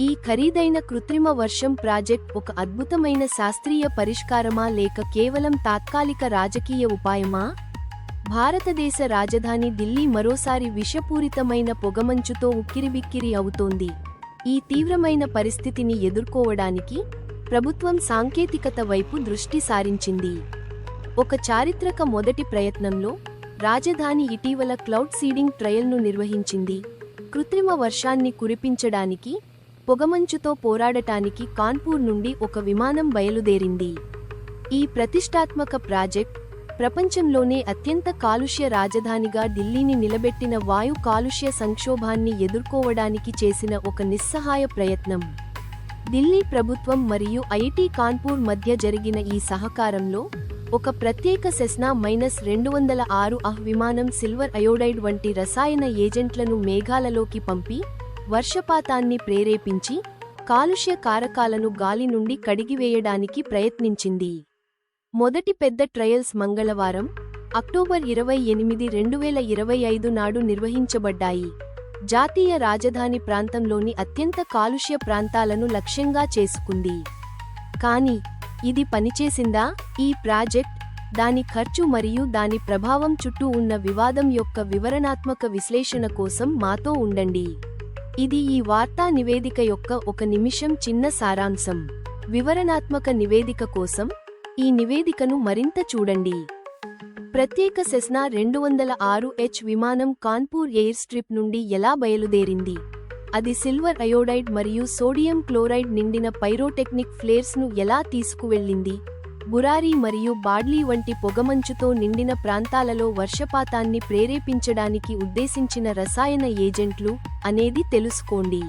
ఈ ఖరీదైన కృత్రిమ వర్షం ప్రాజెక్ట్ ఒక అద్భుతమైన శాస్త్రీయ పరిష్కారమా లేక కేవలం తాత్కాలిక రాజకీయ ఉపాయమా? భారతదేశ రాజధాని ఢిల్లీ మరోసారి విషపూరితమైన పొగమంచుతో ఉక్కిరిబిక్కిరి అవుతోంది. ఈ తీవ్రమైన పరిస్థితిని ఎదుర్కోవడానికి ప్రభుత్వం సాంకేతికత వైపు దృష్టి సారించింది. ఒక చారిత్రక మొదటి ప్రయత్నంలో రాజధాని ఇటీవల క్లౌడ్ సీడింగ్ ట్రయల్ను నిర్వహించింది. కృత్రిమ వర్షాన్ని కురిపించడానికి పొగమంచుతో పోరాడటానికి కాన్పూర్ నుండి ఒక విమానం బయలుదేరింది. ఈ ప్రతిష్టాత్మక ప్రాజెక్ట్ ప్రపంచంలోనే అత్యంత కాలుష్య రాజధానిగా ఢిల్లీని నిలబెట్టిన వాయు కాలుష్య సంక్షోభాన్ని ఎదుర్కోవడానికి చేసిన ఒక నిస్సహాయ ప్రయత్నం. ఢిల్లీ ప్రభుత్వం మరియు ఐఐటి కాన్పూర్ మధ్య జరిగిన ఈ సహకారంలో ఒక ప్రత్యేక సెస్నా మైనస్ రెండు వందల ఆరు అహ్ విమానం సిల్వర్ అయోడైడ్ వంటి రసాయన ఏజెంట్లను మేఘాలలోకి పంపి వర్షపాతాన్ని ప్రేరేపించి కాలుష్య కారకాలను గాలి నుండి కడిగివేయడానికి ప్రయత్నించింది. మొదటి పెద్ద ట్రయల్స్ మంగళవారం అక్టోబర్ ఇరవై ఎనిమిది రెండు వేల ఇరవై ఐదు నాడు నిర్వహించబడ్డాయి. జాతీయ రాజధాని ప్రాంతంలోని అత్యంత కాలుష్య ప్రాంతాలను లక్ష్యంగా చేసుకుంది. కానీ ఇది పనిచేసిందా? ఈ ప్రాజెక్ట్ దాని ఖర్చు మరియు దాని ప్రభావం చుట్టూ ఉన్న వివాదం యొక్క వివరణాత్మక విశ్లేషణ కోసం మాతో ఉండండి. ఇది ఈ వార్తా నివేదిక యొక్క ఒక నిమిషం చిన్న సారాంశం. వివరణాత్మక నివేదిక కోసం ఈ నివేదికను మరింత చూడండి. ప్రత్యేక సెస్నా రెండు వందల ఆరు హెచ్ విమానం కాన్పూర్ ఎయిర్ స్ట్రిప్ నుండి ఎలా బయలుదేరింది? అది సిల్వర్ అయోడైడ్ మరియు సోడియం క్లోరైడ్ నిండిన పైరోటెక్నిక్ ఫ్లేర్స్ను ఎలా తీసుకువెళ్ళింది? బురారి మరియు బాడ్లీ వంటి పొగమంచుతో నిండిన ప్రాంతాలలో వర్షపాతాన్ని ప్రేరేపించడానికి ఉద్దేశించిన రసాయన ఏజెంట్లు అనేది తెలుసుకోండి.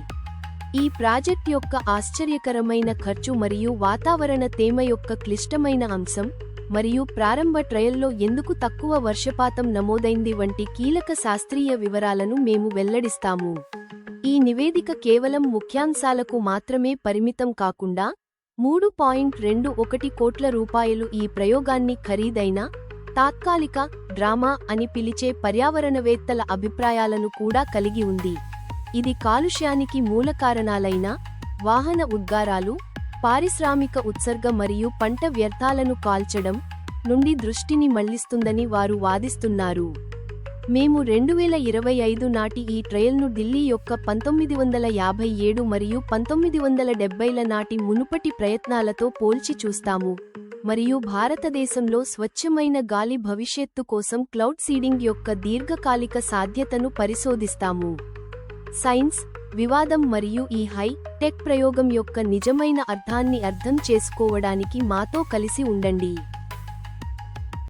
ఈ ప్రాజెక్ట్ యొక్క ఆశ్చర్యకరమైన ఖర్చు మరియు వాతావరణ తేమ యొక్క క్లిష్టమైన అంశం మరియు ప్రారంభ ట్రయల్లో ఎందుకు తక్కువ వర్షపాతం నమోదైంది వంటి కీలక శాస్త్రీయ వివరాలను మేము వెల్లడిస్తాము. ఈ నివేదిక కేవలం ముఖ్యాంశాలకు మాత్రమే పరిమితం కాకుండా మూడు పాయింట్ రెండు ఒకటి కోట్ల రూపాయలు ఈ ప్రయోగాన్ని ఖరీదైన తాత్కాలిక డ్రామా అని పిలిచే పర్యావరణవేత్తల అభిప్రాయాలను కూడా కలిగి ఉంది. ఇది కాలుష్యానికి మూల కారణాలైన వాహన ఉద్గారాలు పారిశ్రామిక ఉత్సర్గ మరియు పంట వ్యర్థాలను కాల్చడం నుండి దృష్టిని మళ్ళిస్తుందని వారు వాదిస్తున్నారు. మేము రెండు వేల ఇరవై ఐదు నాటి ఈ ట్రయల్ను ఢిల్లీ యొక్క పంతొమ్మిది వందల యాభై ఏడు మరియు పంతొమ్మిది వందల డెబ్బైల నాటి మునుపటి ప్రయత్నాలతో పోల్చి చూస్తాము. మరియు భారతదేశంలో స్వచ్ఛమైన గాలి భవిష్యత్తు కోసం క్లౌడ్ సీడింగ్ యొక్క దీర్ఘకాలిక సాధ్యతను పరిశోధిస్తాము. సైన్స్ వివాదం మరియు ఈ హై టెక్ ప్రయోగం యొక్క నిజమైన అర్థాన్ని అర్థం చేసుకోవడానికి మాతో కలిసి ఉండండి.